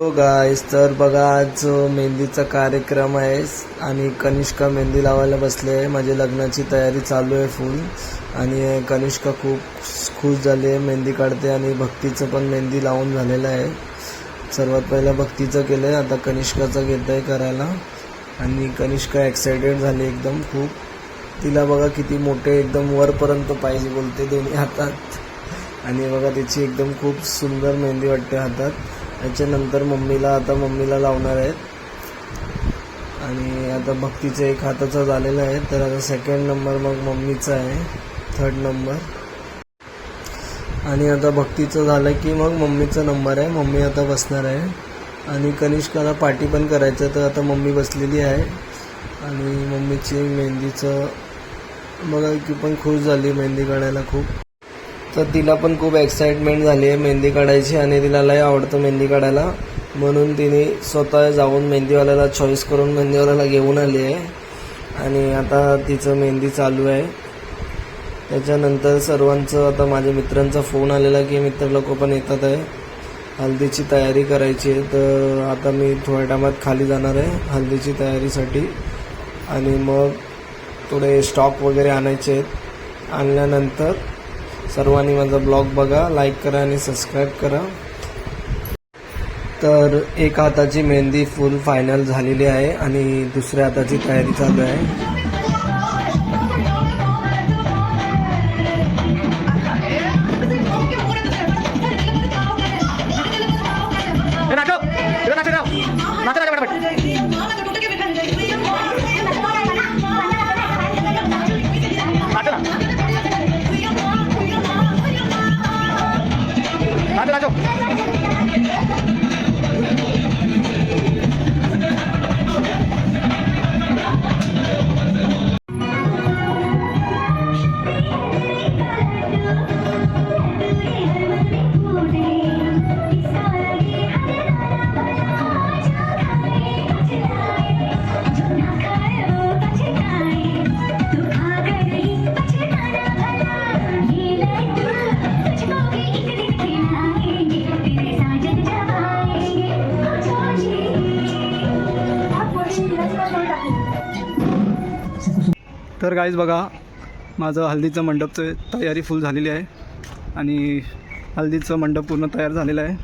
हो गाईस तर बघा आज मेहंदीचा कार्यक्रम आहे आणि कनिष्का मेहंदी लावायला बसले आहे. माझ्या लग्नाची तयारी चालू आहे फुल आणि कनिष्का खूप खुश झाली आहे मेहंदी काढते आणि भक्तीचं पण मेहंदी लावून झालेलं आहे. सर्वात पहिलं भक्तीचं केलं आहे आता कनिष्काचं घेत आहे करायला. आणि कनिष्का एक्सायटेड झाली एकदम खूप. तिला बघा किती मोठे एकदम वरपर्यंत पाहिजे बोलते दोन्ही हातात. आणि बघा तिची एकदम खूप सुंदर मेहंदी वाटते हातात. त्याच्यानंतर मम्मीला आता मम्मीला लावणार आहेत. आणि आता भक्तीचं एक हाताचं झालेलं आहे. तर आता सेकंड नंबर मग मम्मीचा आहे. थर्ड नंबर आणि आता भक्तीचं झालं की मग मम्मीचा नंबर आहे. मम्मी आता बसणार आहे. आणि कनिष्काला पार्टी पण करायचं तर आता मम्मी बसलेली आहे. आणि मम्मीची मेहंदीचं बघा की पण खुश झाली मेहंदी काढायला खूप. तर तिला पण खूप एक्साइटमेंट झाली आहे मेहंदी काढायची आणि तिला लय आवडतं मेहंदी काढायला. म्हणून तिने स्वतः जाऊन मेहंदीवाल्याला चॉईस करून मेहंदीवाल्याला घेऊन आली आहे. आणि आता तिचं मेहंदी चालू आहे. त्याच्यानंतर सर्वांचं आता माझ्या मित्रांचा फोन आलेला की मित्र लोक पण येतात आहे. हल्दीची तयारी करायची आहे. तर आता मी थोड्या टायमात खाली जाणार आहे हल्दीची तयारीसाठी. आणि मग थोडे स्टॉक वगैरे आणायचे आहेत. आणल्यानंतर सर्वांनी माझा ब्लॉग बघा लाईक करा आणि सबस्क्राईब करा. तर एक हाताची मेहंदी फुल फायनल झालेली आहे आणि दुसऱ्या हाताची तयारी चालू आहे. तर गाईज बघा माझं हल्दीचं मंडपचं तयारी फुल झालेली आहे. आणि हल्दीचं मंडप पूर्ण तयार झालेलं आहे.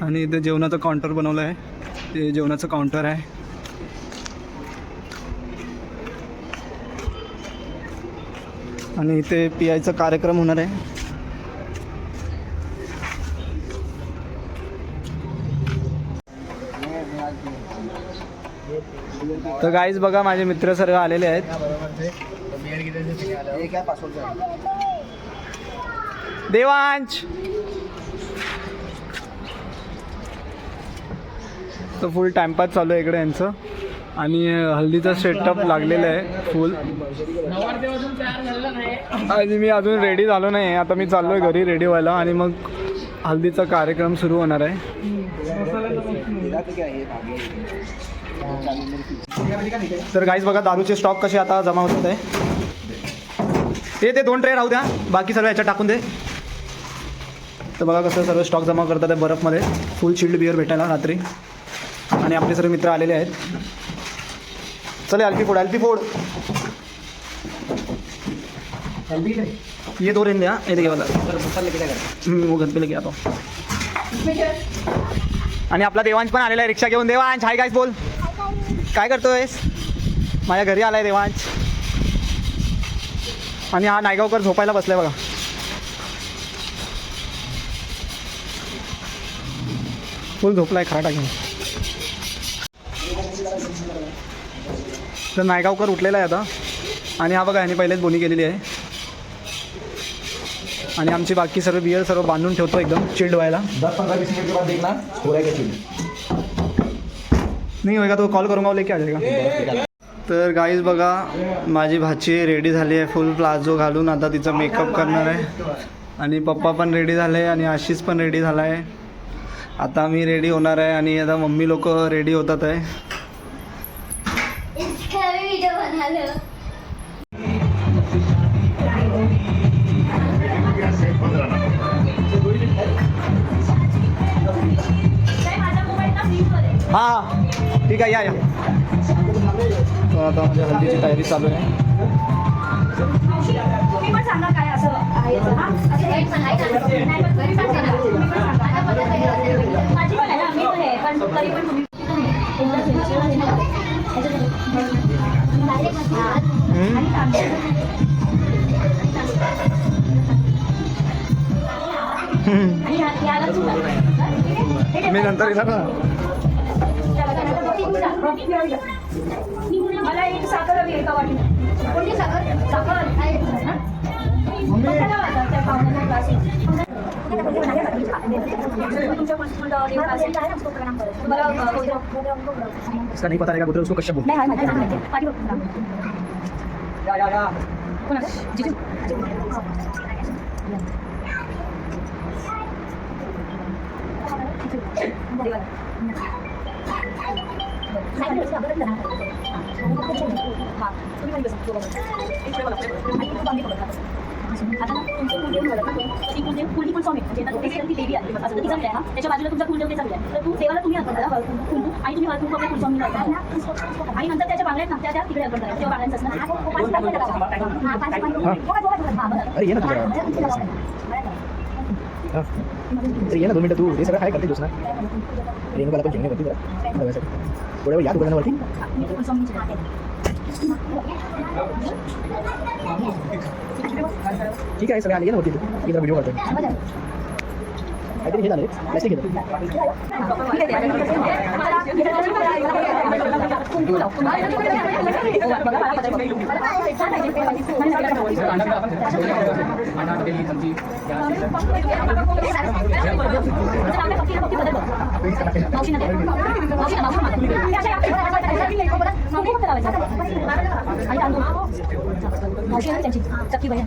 आणि इथे जेवणाचं काउंटर बनवलं आहे. ते जेवणाचं काउंटर आहे. आणि इथे पी आयचा कार्यक्रम होणार आहे. तर गाईज बघा माझे मित्र सर्व आलेले आहेत. देवांश! तर फुल टाइमपास चालू आहे इकडे यांचं. आणि हल्दीचा सेटअप लागलेला आहे फुल आणि मी अजून रेडी झालो नाही आता मी चाललो आहे घरी रेडी व्हायला आणि मग हल्दीचा कार्यक्रम सुरू होणार आहे. तर गाईज बघा दारूचे स्टॉक कसे आता जमा होतात आहे. ते ते दोन ट्रे राहू द्या. बाकी सर्व याच्यात टाकून दे. तर बघा कसं सर्व स्टॉक जमा करतात आहे बर्फमध्ये. फुल शिल्ड बिअर भेटायला रात्री. आणि आपले सर्व मित्र आलेले आहेत. चले अल्पी फोड अल्पी फोड. ये दो रेंगे हाँ. ये देखिए वाला हम्म, वो घर पे लेके आता. हूँ आणि आपला देवांश पण आलेला आहे. रिक्षा घेऊन देवांश. हाय काय बोल. काय करतोयस? माझ्या घरी आलाय देवांश. आणि हा नायगावकर झोपायला बसलाय बघा. फुल झोपलाय खराटा घेऊन. तर नायगावकर उठलेला आहे आता. आणि हा बघा ह्याने पहिलेच बोनी केलेली आहे. आणि आमची बाकी सर्व बियर सर्व बांधून ठेवतो एकदम चिल्ड व्हायला. दस पंद्रह बीस मिनट के बाद देखना हो रहा है नाही होगा तो कॉल करूंगा वो लेके आ जाएगा तर गाईज बघा माझी भाची रेडी झाली आहे फुल प्लाझो घालून आता तिचा मेकअप करणार आहे. आणि पप्पा पण रेडी झाले आणि आशिष पण रेडी झाला आहे आता मी रेडी होणार आहे आणि आता मम्मी लोक रेडी होतात आहे. हां ठीक आहे या या तर आता म्हणजे हल्दीची तयारी चालू आहे तुम्ही पण सांगा काय असं आहे तर, हा? असं हे सांगा. नाही, पण घरी सांगा ना. तुम्ही पण सांगा. माझी पण आहे ना, मी पण आहे. पण तरी पण तुम्ही आणि तांदूळ. आणि या- याला चुका. हे घे. मी नंतर येणार ना मला एक साखर हवी एका वाटी कोणती साखर साखर हा? बघा ना आता त्या पाहुण्यांना class आहे. तुमच्या school ला देव class आहे. तुम्हाला, अ, कोणतं- इसका नहीं पता रहेगा गुजर उसको कश्यप बोलते नाही, माहिती आहे, माहिती आहे. पाठीवर पुन्हा. कोणाचं? जिजू. देवाला. हा. त्याच्या बाजूला तुमचा कुलदेव त्याचा आहे तर तू देवाला तुम्ही अर्पण करा कुंकू आणि तुम्ही कुंकू आपल्या कुलस्वामीला अर्पण आणि नंतर त्याच्या बांगड्या आहेत ना त्या त्या तिकडे अर्पण करा तेव्हा बांगड्यांचं असणार हाँ. ये ना दोन मिनटं तू हे सगळं काय करते दुसरा रेणुकाला पण घेणे करते जरा. बघायसाठी थोड्या वेळ या दुकानावरती ठीक आहे सगळे आले ना होती तू. मी व्हिडिओ काढतो काहीतरी हे झालं रे प्लॅस्टिक घेतो मावशी आहे त्यांची चक्की बहीण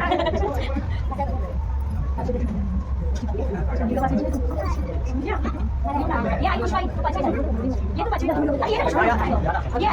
आहे त्यांची. या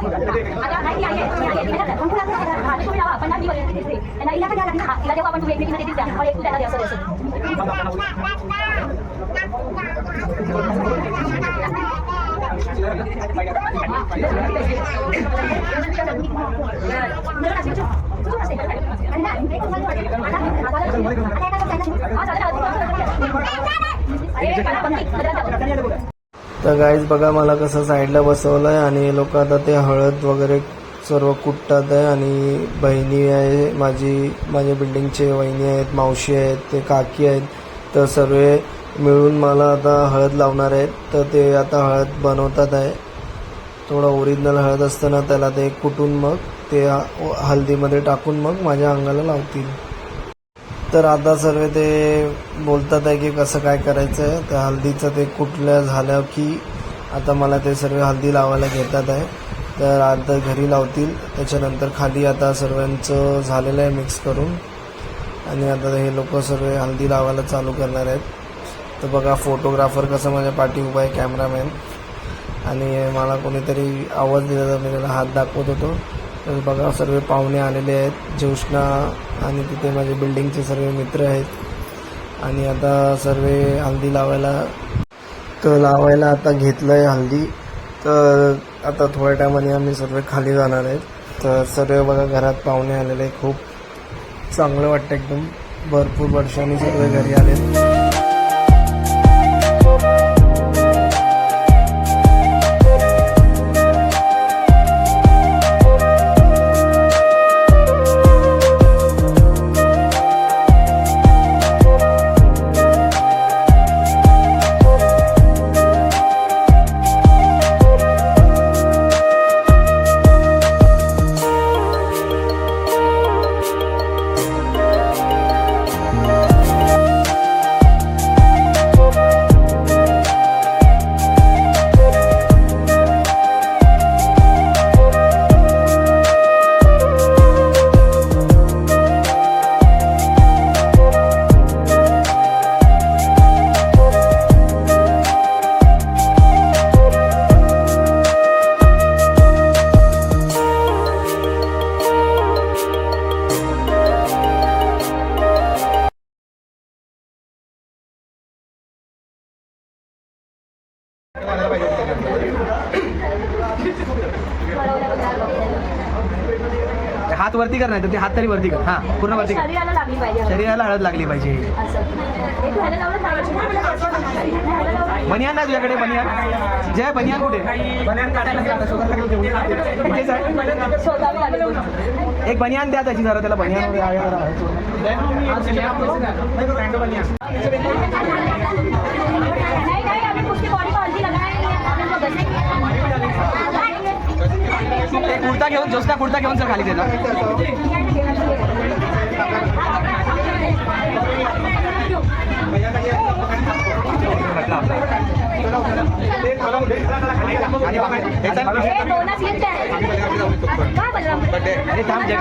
ada ada ada तर गाईज बघा मला कसं साईडला बसवलं आहे आणि लोक आता ते हळद वगैरे सर्व कुटतात आहे आणि बहिणी आहे माझी माझ्या बिल्डिंगचे वहिनी आहेत मावशी आहेत ते काकी आहेत. तर सर्व मिळून मला आता हळद लावणार आहेत. तर ते आता हळद बनवतात आहे. थोडं ओरिजिनल हळद असतं ना त्याला ते कुटून मग ते हळदीमध्ये टाकून मग माझ्या अंगाला लावतील. तर आता सर्व ते बोलतात आहे की कसं काय करायचं आहे त्या हळदीचं ते कुठलं झालं की आता मला ते सर्व हळदी लावायला घेतात आहे. तर आता घरी लावतील. त्याच्यानंतर खाली आता सर्वांचं झालेलं आहे मिक्स करून. आणि आता हे लोक सर्व हल्दी लावायला चालू करणार आहेत. तर बघा फोटोग्राफर कसं माझ्या पाठी उभा आहे कॅमेरामॅन आणि मला कोणीतरी आवाज दिला तर मी त्याला हात दाखवत होतो. तर बघा सर्व पाहुणे आलेले आहेत. ज्योष्णा आणि तिथे माझे बिल्डिंगचे सर्व मित्र आहेत. आणि आता सर्व हल्दी लावायला तर लावायला आता घेतलं आहे हल्दी. तर आता थोड्या टायमाने आम्ही सर्व खाली जाणार आहेत. तर सर्व बघा घरात पाहुणे आलेले आहे खूप चांगलं वाटतं एकदम. भरपूर वर्षांनी सर्व घरी आले हात वरती कर नाही तर ते हात तरी वरती कर. हां पूर्ण वरती कर. शरीराला लागली पाहिजे. शरीराला हळद लागली पाहिजे. बनियान ना तुझ्याकडे बनियान? जय बनियान कुठे? एक बनियान द्या त्याची जरा त्याला बनियान कुर्ता घेऊन जोसना कुर्ता घेऊन सर खाली बलराम. अरे थांब जग